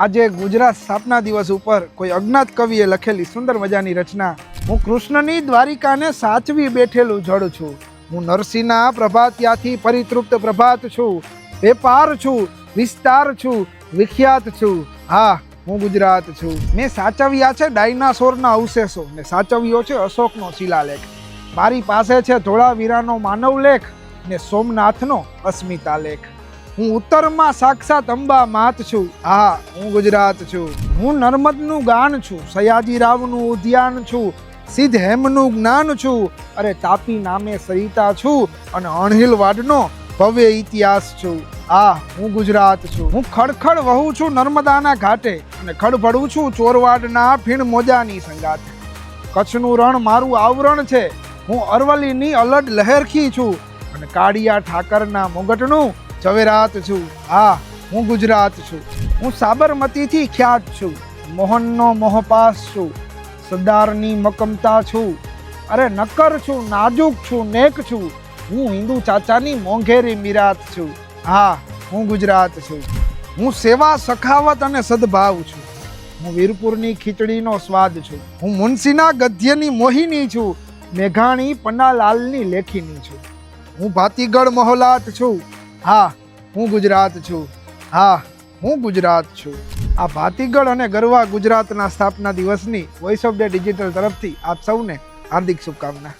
આજે ગુજરાત સ્થાપના દિવસ ઉપર કોઈ અજ્ઞાત કવિએ લખેલી સુંદર મજાની રચના. હું કૃષ્ણની દ્વારિકાને સાચવી બેઠેલું જળ છું. હું નરસિંહના પ્રભાત્યાથી પરિતૃપ્ત પ્રભાત છું. વેપાર છું, વિસ્તાર છું, વિખ્યાત છું. હા, હું ગુજરાત છું. મેં સાચવ્યા છે ડાયનાસોરના અવશેષો. ને સાચવ્યો છે અશોકનો શિલાલેખ. મારી પાસે છે ધોળાવીરાનો માનવલેખ ને સોમનાથનો અસ્મિતા લેખ હું ઉત્તરમાં સાક્ષાત અંબા માત છું. હા હું ગુજરાત છું. હું નર્મદનું ગાન છું. સયાજીરાવનું ઉદ્યાન છું. સિદ્ધ હેમનું જ્ઞાન છું. અરે, તાપી નામે સરિતા છું અને અણહિલવાડનો ભવ્ય ઇતિહાસ છું. આ હું ગુજરાત છું. હું ખડખડ વહું છું નર્મદાના ઘાટે અને ખડભડું છું ચોરવાડના ફીણ મોજાની સંગાતે કચ્છનું રણ મારું આવરણ છે. હું અરવલ્લીની અલડ લહેરખી છું અને કાળિયા ઠાકરના મુગટનું ઝવેરાત છું. હા, હું ગુજરાત છું. હું સાબરમતીથી ખ્યાત છું. મોહનનો મોહપાસ છું. સરદારની મકમતા છું. અરે નક્કર છું, નાજુક છું, નેક છું. હું હિન્દુ ચાચાની મોંઘેરી મિરાત છું. હા, હું ગુજરાત છું. હું સેવા સખાવત અને સદભાવ છું. હું વીરપુરની ખીચડીનો સ્વાદ છું. હું મુનશીના ગદ્યની મોહિની છું. મેઘાણી પન્નાલાલની લેખીની છું. હું ભાતીગઢ મહોલાત છું. હા, હું ગુજરાત છું. હા, હું ગુજરાત છું. આ ભાતીગળ અને ગરવા ગુજરાતના સ્થાપના દિવસની વોઇસ ઓફ ધ ડિજિટલ તરફથી આપ સૌને હાર્દિક શુભકામના.